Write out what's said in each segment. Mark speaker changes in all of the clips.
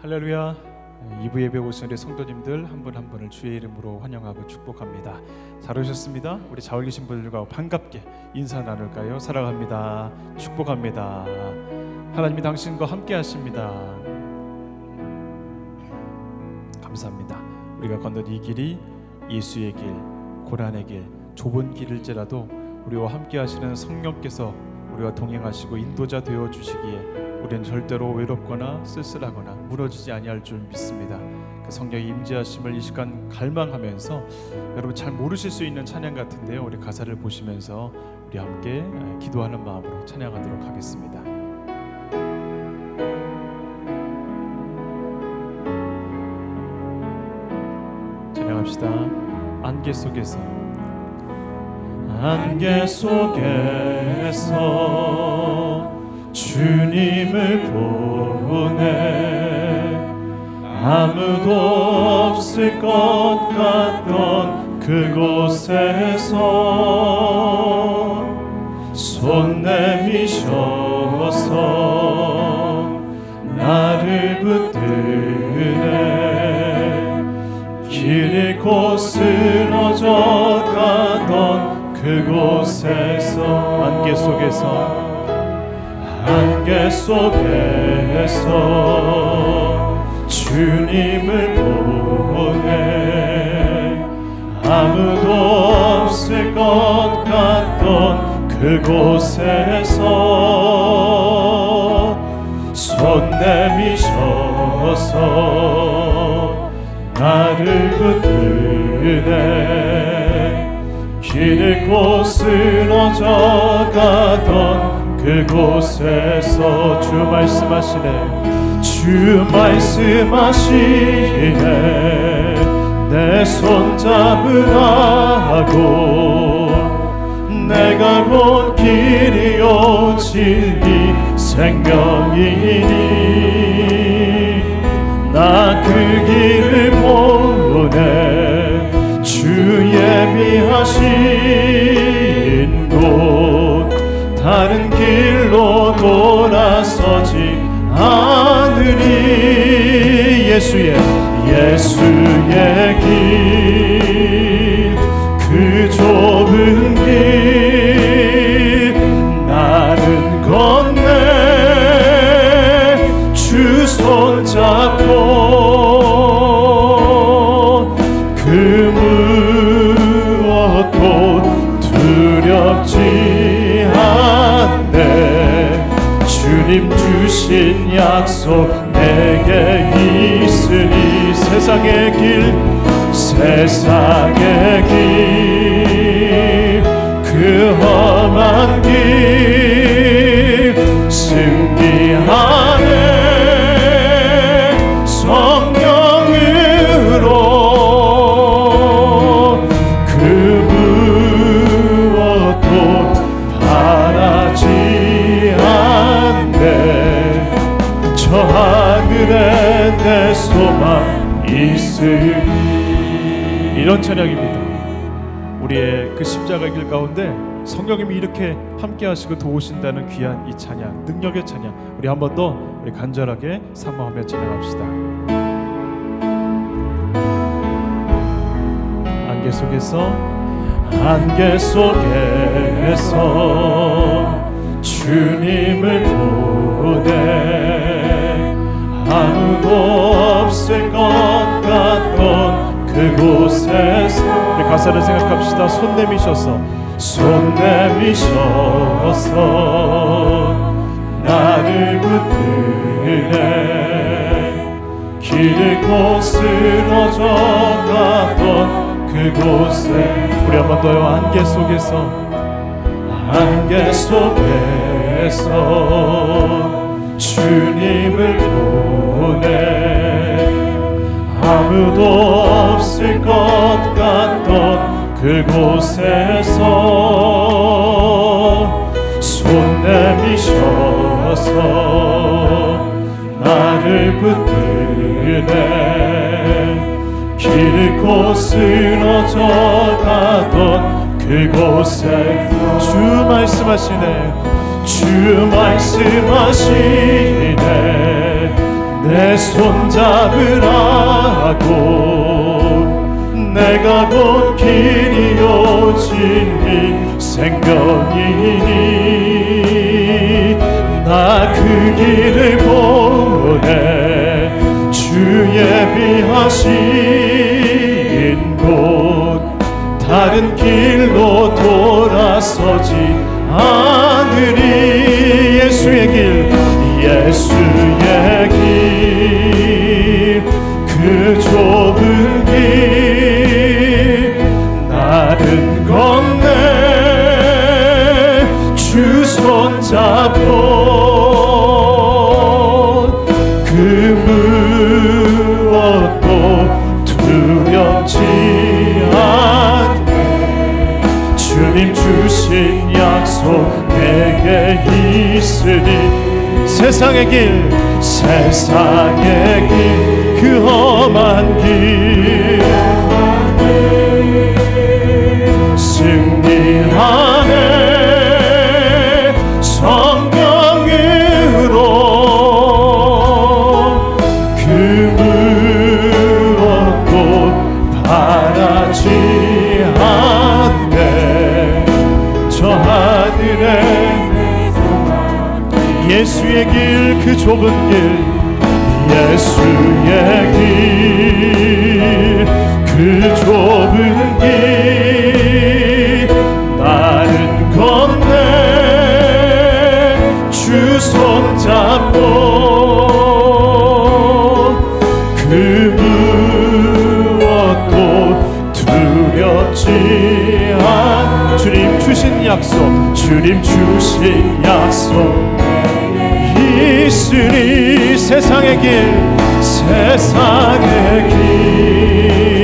Speaker 1: 할렐루야. 2부 예배 오신 우리 성도님들 한분한 분을 주의 이름으로 환영하고 축복합니다. 잘 오셨습니다. 우리 자월 계신 분들과 반갑게 인사 나눌까요? 사랑합니다. 축복합니다. 하나님이 당신과 함께 하십니다. 감사합니다. 우리가 걷는 이 길이 예수의 길, 고난의 길, 좁은 길일지라도 우리와 함께 하시는 성령께서 우리와 동행하시고 인도자 되어 주시기에 우리는 절대로 외롭거나 쓸쓸하거나 무너지지 아니할 줄 믿습니다. 그 성령의 임재하심을 이 시간 갈망하면서 여러분 잘 모르실 수 있는 찬양 같은데요. 우리 가사를 보시면서 우리 함께 기도하는 마음으로 찬양하도록 하겠습니다. 찬양합시다. 안개 속에서 안개 속에서 주님을 보내 아무도 없을 것 같던 그곳에서 손 내미셔서 나를 붙드네 길 잃고 쓰러져 그곳에서 안개 속에서 안개 속에서 주님을 보내. 아무도 없을 것 같던 그곳에서 손 내미셔서 나를 붙드네 길 잃고 쓰러져 가던 그곳에서 주 말씀하시네. 주 말씀하시네 내 손 잡으라고 내가 곧 길이요 진리 생명이니 나 그 길 예비하신 곳 다른 길로 돌아서지 않으리 예수의 예수의 길 그 좁은 길 약속 내게 있으니 세상의 길 세상의 길 그 험한 길 이런 찬양입니다. 우리의 그 십자가 길 가운데 성령님이 이렇게 함께 하시고 도우신다는 귀한 이 찬양 능력의 찬양 우리 한 번 더 우리 간절하게 사모하며 찬양합시다. 안개 속에서 안개 속에서 주님을 우리 가사를 생각합시다. 손 내미셔서. 손 내미셔서 나를 붙드네. 길을 고 쓰러져 가던 그곳에. 우리 한 번 더요 안개 속에서. 안개 속에서 주님을 보내. 아무도 없을 것 그곳에서 손 내미셔서 나를 붙드네. 길을 고 쓰러져 가던 그곳에 주 말씀하시네. 주 말씀하시네.
Speaker 2: 내내 손잡으라고 내가 곧 길이요 진리 생명이니. 나 그 길을 보내 주 예비하신 곳. 다른 길로 돌아서지 않으리. 예수의 길 예수의 길. 그 좁은 세상의 길 세상의 길 그 험한 길 손잡고 그 무엇도 두렵지 않 주님 주신 약속 주님 주신 약속. 있으니 세상의 길 세상의 길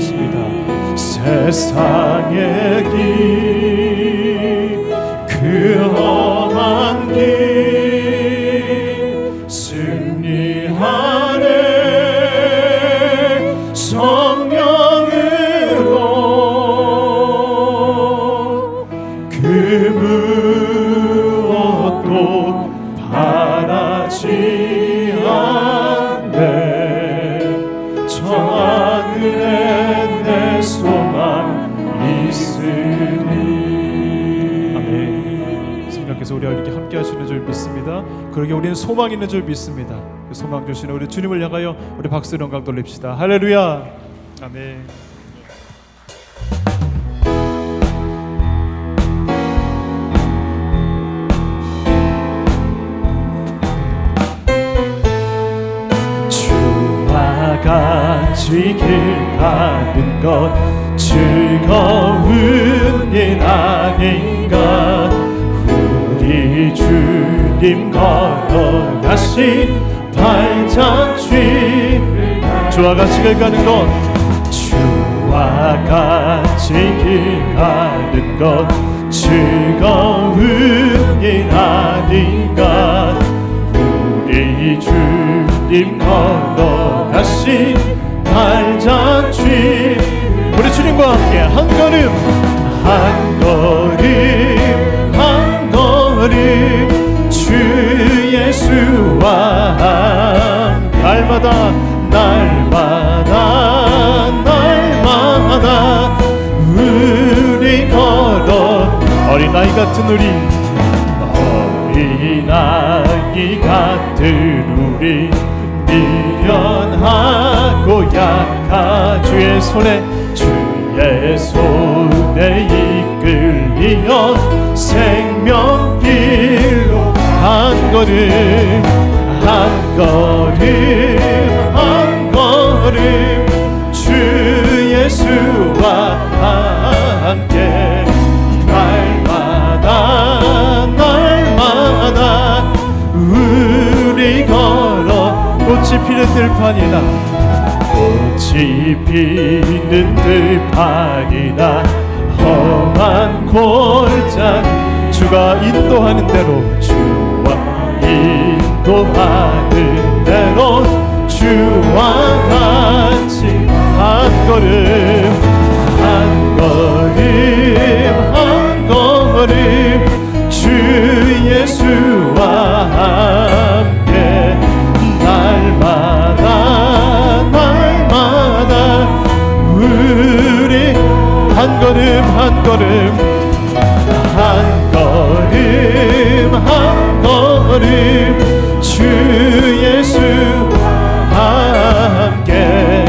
Speaker 2: 하십니다. 세상의 그러게 우리는 소망 있는 줄 믿습니다. 그 소망 주시는 우리 주님을 향하여 우리 박수 영광 돌립시다. 할렐루야. 아멘. 같이 길 가는 것 즐거운 일 아닌가 우리 주님 걸어가신 발자취를 주와 같이 길 가는 것 주와 같이 길 가는 것 즐거운 일 아닌가. 우리 주님 걸어가신 발자취 우리 주님과 함께 한 걸음 한 주 예수와 날마다 날마다 날마다 우리 걸어 어린아이 같은 우리 어린아이 같은 우리 미련하고 약한 주의 손에 주의 손에 이끌리어 한 걸음 한 걸음 한 걸음 주 예수와 함께 날마다 날마다 우리 걸어 꽃이 피는 들판이다. 꽃이 피는 들판이다. 험한 골장 주가 인도하는 대로 주 와 인도하는 대로 주와 같이 한 걸음 한 걸음 한 걸음 주 예수와 함께 날마다 날마다 우리 한 걸음 한 걸음 한 걸음 한 걸음 주 예수와 함께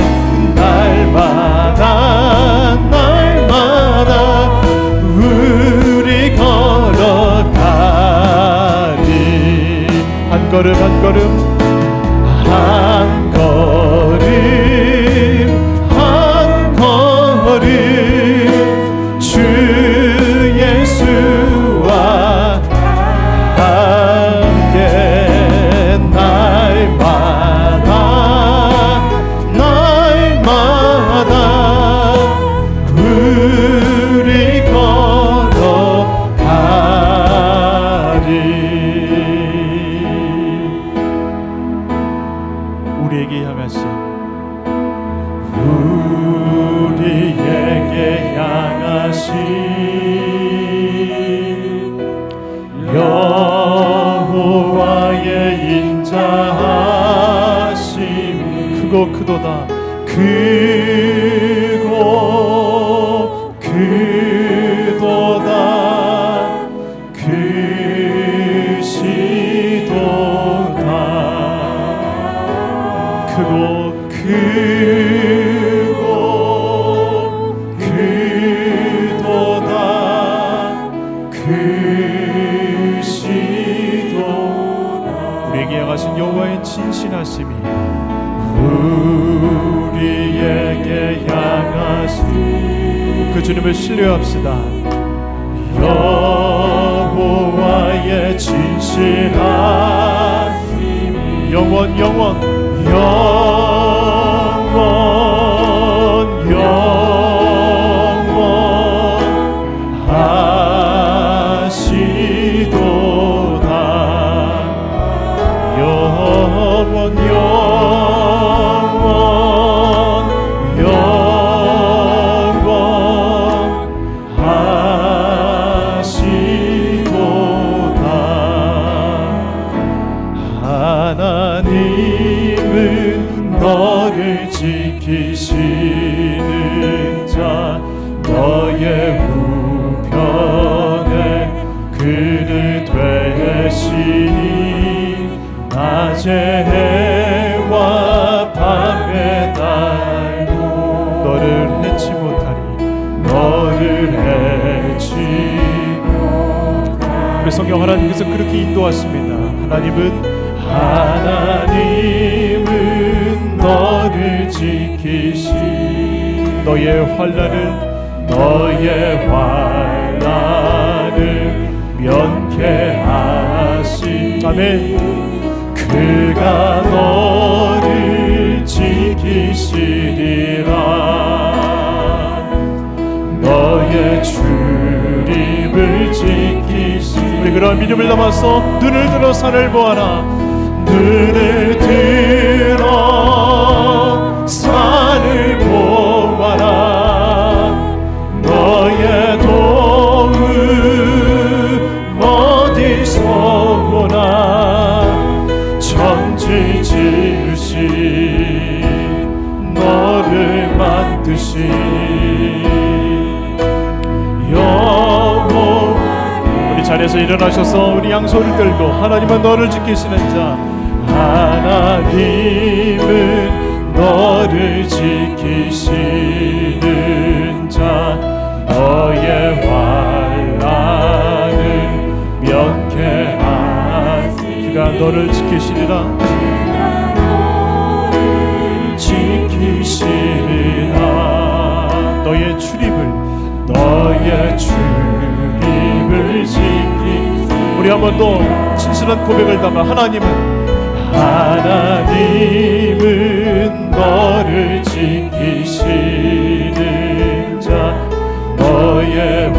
Speaker 2: 날마다 날마다 우리 걸어가리. 한 걸음 한 걸음 인자하심 크고 크도다. 크 그 주님을 신뢰합시다. 여호와의 진실하심이 영원 영원 영 우리 성경 하나님께서 그렇게 인도하십니다. 하나님은 하나님은 너를 지키시 너의 환란을 너의 환란을 면케하시 아멘 그가 너를 지키시리라 너의 출입을 지키시 우리 그런 믿음을 담아서 눈을 들어 산을 보아라. 눈을 들어 자리에서 일어나셔서 우리 양손을 들고 하나님은 너를 지키시는 자. 하나님은 너를 지키시는 자. 너의 환란을 면케하시 그가 너를 지키시리라 한번 더 진실한 고백을 담아 하나님은 하나님은 너를 지키시는 자 너의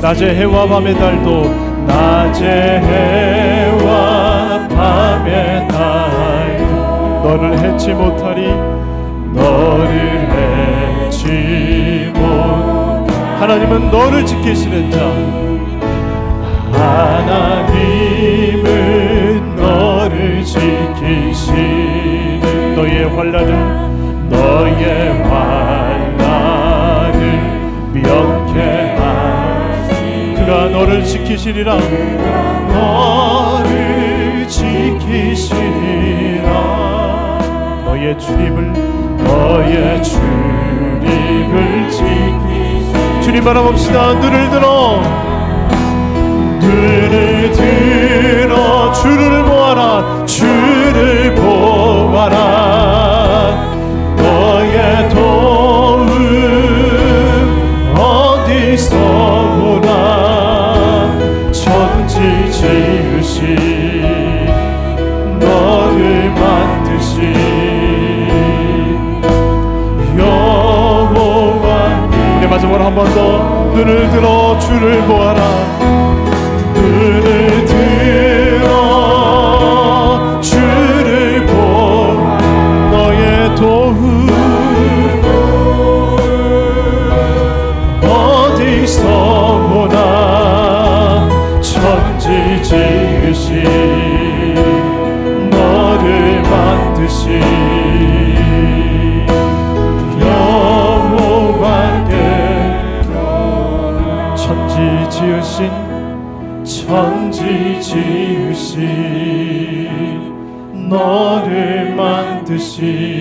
Speaker 2: 낮의 해와 밤의 달도 낮의 해와 밤의 달도 너를 해치 못하리 하나님은 너를 지키시는 자. 하나님은 너를 지키시는 너의 환란을 너의 환란을 그가 너를 지키시리라. 너를 지키시리라. 너의 출입을 너의 지키 주님 바라봅시다. 눈을 들어. 눈을 들어. 주를 보아라. 주를 보아라. 너의 도움 어디서 오나 눈을 들어 주를 보아라. 눈을 들어 주를 보 너의 도움. 어디서 보나 천지 지으신 너를 만드신 천지 지으신 너를 만드신